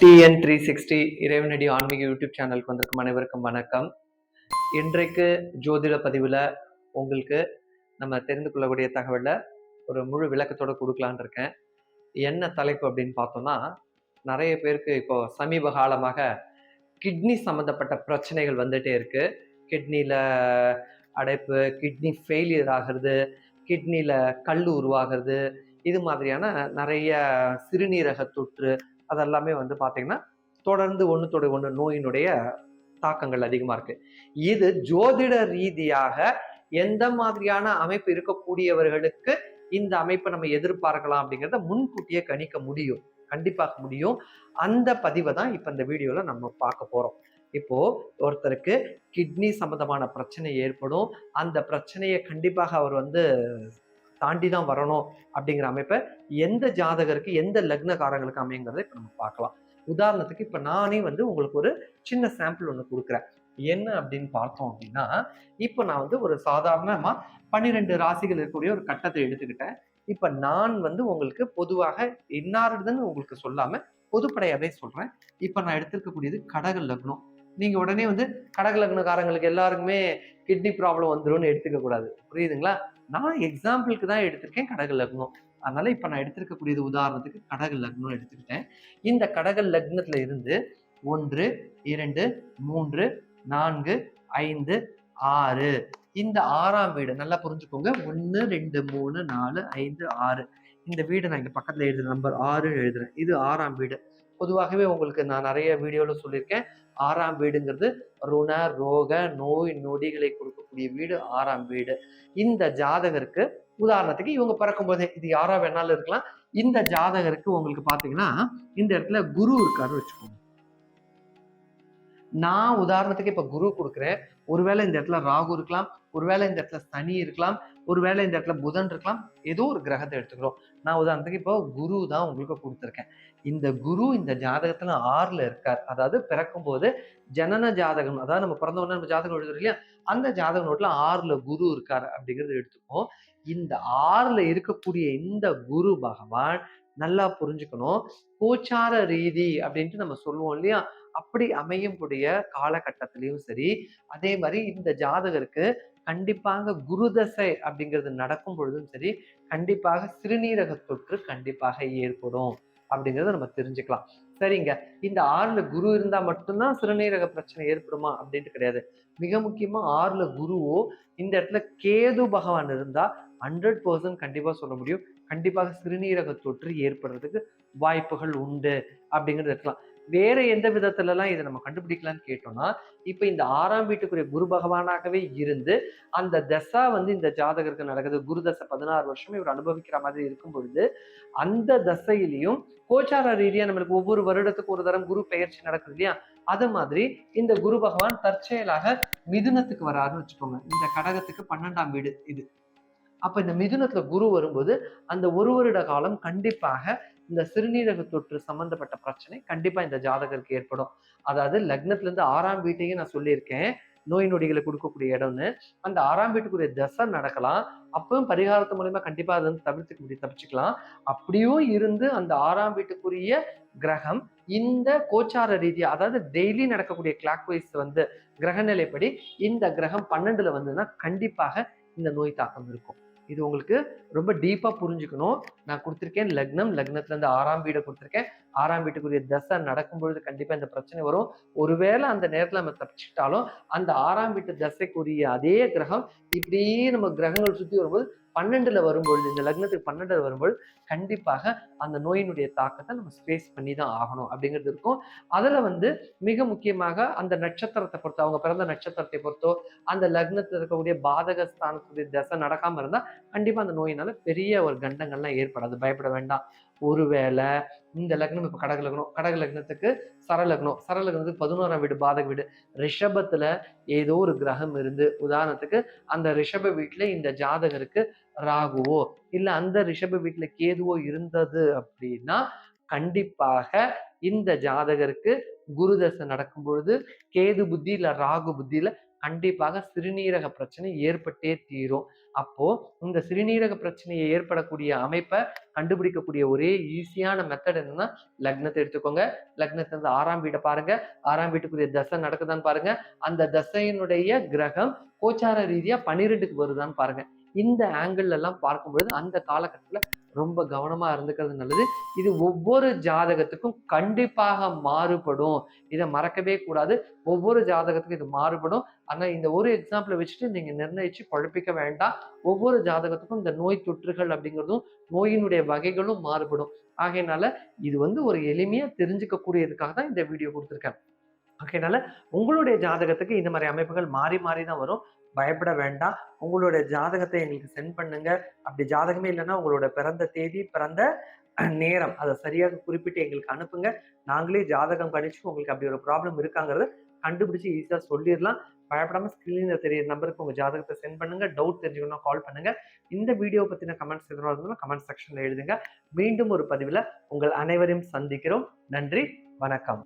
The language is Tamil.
டிஎன் த்ரீ சிக்ஸ்டி இறைவனடி ஆன்மீக யூடியூப் சேனலுக்கு வந்திருக்கும் அனைவருக்கும் வணக்கம். இன்றைக்கு ஜோதிட பதிவில் உங்களுக்கு நம்ம தெரிந்து கொள்ளக்கூடிய தகவலை ஒரு முழு விளக்கத்தோடு கொடுக்கலான்னு இருக்கேன். என்ன தலைப்பு அப்படின்னு பார்த்தோம்னா நிறைய பேருக்கு இப்போ சமீப காலமாக கிட்னி சம்மந்தப்பட்ட பிரச்சனைகள் வந்துட்டே இருக்குது கிட்னியில் அடைப்பு கிட்னி ஃபெயிலியர் ஆகிறது கிட்னியில் கல் உருவாகிறது இது மாதிரியான நிறைய சிறுநீரக தொற்று அதெல்லாமே வந்து பார்த்தீங்கன்னா தொடர்ந்து ஒன்றுத்தோட ஒன்று நோயினுடைய தாக்கங்கள் அதிகமாக இருக்கு. இது ஜோதிட ரீதியாக எந்த மாதிரியான அமைப்பு இருக்கக்கூடியவர்களுக்கு இந்த அமைப்பை நம்ம எதிர்பார்க்கலாம் அப்படிங்கிறத முன்கூட்டியே கணிக்க முடியும். கண்டிப்பாக முடியும். அந்த பதிவை தான் இப்போ இந்த வீடியோவில் நம்ம பார்க்க போகிறோம் இப்போ ஒருத்தருக்கு கிட்னி சம்பந்தமான பிரச்சனை ஏற்படும். அந்த பிரச்சனையை கண்டிப்பாக அவர் வந்து தாண்டி தான் வரணும் அப்படிங்கிற அமைப்பை எந்த ஜாதகருக்கு எந்த லக்னக்காரங்களுக்கு அமைங்கிறத இப்போ நம்ம பார்க்கலாம். உதாரணத்துக்கு இப்போ நானே வந்து உங்களுக்கு ஒரு சின்ன சாம்பிள் ஒன்று கொடுக்குறேன். என்ன அப்படின்னு பார்த்தோம் அப்படின்னா இப்போ நான் வந்து ஒரு சாதாரணமாக பன்னிரெண்டு ராசிகள் இருக்கக்கூடிய ஒரு கட்டத்தை எடுத்துக்கிட்டேன். இப்போ நான் வந்து உங்களுக்கு பொதுவாக இன்னாருதுன்னு உங்களுக்கு சொல்லாமல் பொதுப்படையாகவே சொல்கிறேன் இப்போ நான் எடுத்திருக்கக்கூடியது கடக லக்னம். நீங்கள் உடனே வந்து கடக லக்னக்காரங்களுக்கு எல்லாருக்குமே கிட்னி ப்ராப்ளம் வந்துடும் எடுத்துக்க கூடாது புரியுதுங்களா? நான் எக்ஸாம்பிளுக்கு தான் எடுத்திருக்கேன் கடக லக்னம். அதனால இப்போ நான் எடுத்திருக்கக்கூடியது உதாரணத்துக்கு கடக லக்னம் எடுத்துக்கிட்டேன். இந்த கடக லக்னத்துல இருந்து ஒன்று இரண்டு மூன்று நான்கு ஐந்து ஆறு. இந்த ஆறாம் வீடு நல்லா புரிஞ்சுக்கோங்க. ஒன்று ரெண்டு மூணு நாலு ஐந்து ஆறு. இந்த வீடு நான் இங்கே பக்கத்தில் எழுதுறேன் நம்பர் ஆறு எழுதுறேன். இது ஆறாம் வீடு. பொதுவாகவே உங்களுக்கு நான் நிறைய வீடியோவில் சொல்லியிருக்கேன். ஆறாம் வீடுங்கிறது ருண ரோக நோய் நொடிகளை கொடுக்கக்கூடிய வீடு ஆறாம் வீடு. இந்த ஜாதகருக்கு உதாரணத்துக்கு இவங்க பிறக்கும் போதே இது யாராக வேணாலும் இருக்கலாம். இந்த ஜாதகருக்கு உங்களுக்கு பார்த்தீங்கன்னா இந்த இடத்துல குரு இருக்காருன்னு வச்சுக்கோங்க. நான் உதாரணத்துக்கு இப்போ குரு கொடுக்குறேன். ஒருவேளை இந்த இடத்துல ராகு இருக்கலாம். ஒருவேளை இந்த இடத்துல சனி இருக்கலாம். ஒருவேளை இந்த இடத்துல புதன் இருக்கலாம். ஏதோ ஒரு கிரகத்தை எடுத்துக்கிறோம். நான் உதாரணத்துக்கு இப்போ குரு தான் உங்களுக்கு கொடுத்துருக்கேன். இந்த குரு இந்த ஜாதகத்துல ஆறுல இருக்கார். அதாவது பிறக்கும் போது ஜனன ஜாதகம் அதாவது நம்ம பிறந்த உடனே நம்ம ஜாதகம் எழுதுறோம் இல்லையா? அந்த ஜாதக நோட்ல ஆறுல குரு இருக்கார் அப்படிங்கிறது எடுத்துப்போம். இந்த ஆறுல இருக்கக்கூடிய இந்த குரு பகவான் நல்லா புரிஞ்சுக்கணும். கோச்சார ரீதி அப்படின்ட்டு நம்ம சொல்லுவோம் இல்லையா? அப்படி அமையக்கூடிய காலகட்டத்திலையும் சரி அதே மாதிரி இந்த ஜாதகருக்கு கண்டிப்பாக குருதசை அப்படிங்கிறது நடக்கும் பொழுதும் சரி கண்டிப்பாக சிறுநீரக தொற்று கண்டிப்பாக ஏற்படும் அப்படிங்கிறத நம்ம தெரிஞ்சுக்கலாம். சரிங்க. இந்த ஆறுல குரு இருந்தா மட்டும்தான் சிறுநீரக பிரச்சனை ஏற்படுமா அப்படின்ட்டு கிடையாது. மிக முக்கியமா ஆறுல குருவோ இந்த இடத்துல கேது பகவான் இருந்தா ஹண்ட்ரட் பர்சன்ட் கண்டிப்பா சொல்ல முடியும். கண்டிப்பாக சிறுநீரக தொற்று ஏற்படுறதுக்கு வாய்ப்புகள் உண்டு அப்படிங்கிறது இருக்கலாம் வேற எந்த விதத்துல எல்லாம் இதை நம்ம கண்டுபிடிக்கலாம்னு கேட்டோம்னா இப்ப இந்த ஆறாம் வீட்டுக்குரிய குரு பகவானாகவே இருந்து அந்த தசா வந்து இந்த ஜாதகருக்கு நடக்குது. குரு தசை பதினாறு வருஷம் இவர் அனுபவிக்கிற மாதிரி இருக்கும் பொழுது அந்த தசையிலையும் கோச்சார ரீதியா நம்மளுக்கு ஒவ்வொரு வருடத்துக்கு ஒரு தரம் குரு பெயர்ச்சி நடக்குது இல்லையா? அது மாதிரி இந்த குரு பகவான் தற்செயலாக மிதுனத்துக்கு வராருன்னு வச்சுக்கோங்க. இந்த கடகத்துக்கு பன்னெண்டாம் வீடு இது. அப்ப இந்த மிதுனத்துல குரு வரும்போது அந்த ஒரு வருட காலம் கண்டிப்பாக இந்த சிறுநீரக தொற்று சம்பந்தப்பட்ட பிரச்சனை கண்டிப்பா இந்த ஜாதகருக்கு ஏற்படும். அதாவது லக்னத்துல இருந்து ஆறாம் வீட்டையும் நான் சொல்லியிருக்கேன். நோய் நொடிகளை கொடுக்கக்கூடிய இடம்னு. அந்த ஆறாம் வீட்டுக்குரிய தசை நடக்கலாம். அப்பவும் பரிகாரத்து மூலயமா கண்டிப்பா அதை வந்து தவிர்த்துக்க முடியும் தப்பிச்சுக்கலாம். அப்படியும் இருந்து அந்த ஆறாம் வீட்டுக்குரிய கிரகம் இந்த கோச்சார ரீதியா அதாவது டெய்லி நடக்கக்கூடிய கிளாக் வைஸ் வந்து கிரகநிலைப்படி இந்த கிரகம் பன்னெண்டுல வந்ததுன்னா கண்டிப்பாக இந்த நோய் தாக்கம் இருக்கும். இது உங்களுக்கு ரொம்ப டீப்பா புரிஞ்சுக்கணும். நான் கொடுத்துருக்கேன் லக்னம். லக்னத்துல இருந்து ஆறாம் வீடை கொடுத்துருக்கேன். ஆறாம் வீட்டுக்குரிய தசை நடக்கும் பொழுது கண்டிப்பா இந்த பிரச்சனை வரும். ஒருவேளை அந்த நேரத்துல நம்ம தப்பிச்சுக்கிட்டாலும் அந்த ஆறாம் வீட்டு தசைக்குரிய அதே கிரகம் இப்படியே நம்ம கிரகங்கள் சுத்தி வரும்போது பன்னெண்டுல வரும்பொழுது இந்த லக்னத்துக்கு பன்னெண்டுல வரும்போது கண்டிப்பாக அந்த நோயினுடைய தாக்கத்தை நம்ம ஸ்பேஸ் பண்ணி தான் ஆகணும் அப்படிங்கிறது இருக்கும். அதுல வந்து மிக முக்கியமாக அந்த நட்சத்திரத்தை பொறுத்தோ அவங்க பிறந்த நட்சத்திரத்தை பொறுத்தோ அந்த லக்னத்தில் இருக்கக்கூடிய பாதக ஸ்தானத்துடைய தசை நடக்காம இருந்தா கண்டிப்பா அந்த நோயினால பெரிய ஒரு கண்டங்கள்லாம் ஏற்படாது. பயப்பட வேண்டாம். ஒருவேளை இந்த லக்னம் இப்போ கடக லக்னம் கடக லக்னத்துக்கு சரலக்னம் சரலக்னத்துக்கு பதினோராம் வீடு பாதக வீடு. ரிஷபத்துல ஏதோ ஒரு கிரகம் இருந்து உதாரணத்துக்கு அந்த ரிஷப வீட்டுல இந்த ஜாதகருக்கு ராகுவோ இல்லை அந்த ரிஷப வீட்டுல கேதுவோ இருந்தது அப்படின்னா கண்டிப்பாக இந்த ஜாதகருக்கு குரு தசை நடக்கும் பொழுது கேது புத்தி இல்ல ராகு புத்தியில கண்டிப்பாக சிறுநீரக பிரச்சனை ஏற்பட்டே தீரும். அப்போ இந்த சிறுநீரக பிரச்சனையை ஏற்படக்கூடிய அமைப்பை கண்டுபிடிக்கக்கூடிய ஒரே ஈஸியான மெத்தட் என்னன்னா லக்னத்தை எடுத்துக்கோங்க. லக்னத்தை வந்து ஆறாம் வீட்டை பாருங்க. ஆறாம் வீட்டுக்குரிய தசை நடக்குதான்னு பாருங்க. அந்த தசையினுடைய கிரகம் கோச்சார ரீதியா பன்னிரெண்டுக்கு வருதான்னு பாருங்க. இந்த ஆங்கிள் எல்லாம் பார்க்கும்பொழுது அந்த காலகட்டத்துல ரொம்ப கவனமாக இருந்துக்கிறது நல்லது. இது ஒவ்வொரு ஜாதகத்துக்கும் கண்டிப்பாக மாறுபடும். இதை மறக்கவே கூடாது. ஒவ்வொரு ஜாதகத்துக்கும் இது மாறுபடும். ஆனால் இந்த ஒரு எக்ஸாம்பிளை வச்சுட்டு நீங்கள் நிர்ணயிச்சு குழப்பிக்க வேண்டாம். ஒவ்வொரு ஜாதகத்துக்கும் இந்த நோய் தொற்றுகள் அப்படிங்கிறதும் நோயினுடைய வகைகளும் மாறுபடும். ஆகையினால இது வந்து ஒரு எளிமையாக தெரிஞ்சுக்கக்கூடியதுக்காக தான் இந்த வீடியோ கொடுத்துருக்கேன். ஓகேனால உங்களுடைய ஜாதகத்துக்கு இந்த மாதிரி அமைப்புகள் மாறி மாறி தான் வரும். பயப்பட வேண்டாம். உங்களுடைய ஜாதகத்தை எங்களுக்கு சென்ட் பண்ணுங்க. அப்படி ஜாதகமே இல்லைன்னா உங்களோட பிறந்த தேதி பிறந்த நேரம் அதை சரியாக குறிப்பிட்டு எங்களுக்கு அனுப்புங்க. நாங்களே ஜாதகம் கணிச்சு உங்களுக்கு அப்படி ஒரு ப்ராப்ளம் இருக்காங்கிறத கண்டுபிடிச்சு ஈஸியாக சொல்லிடலாம். பயப்படாம ஸ்க்ரீனில் தெரியுற நம்பருக்கு உங்கள் ஜாதகத்தை சென்ட் பண்ணுங்க. டவுட் தெரிஞ்சுக்கணும் கால் பண்ணுங்க. இந்த வீடியோ பற்றின கமெண்ட்ஸ் எதுவும் இருந்தாலும் கமெண்ட் செக்ஷனில் எழுதுங்க. மீண்டும் ஒரு பதிவில் உங்கள் அனைவரையும் சந்திக்கிறோம். நன்றி வணக்கம்.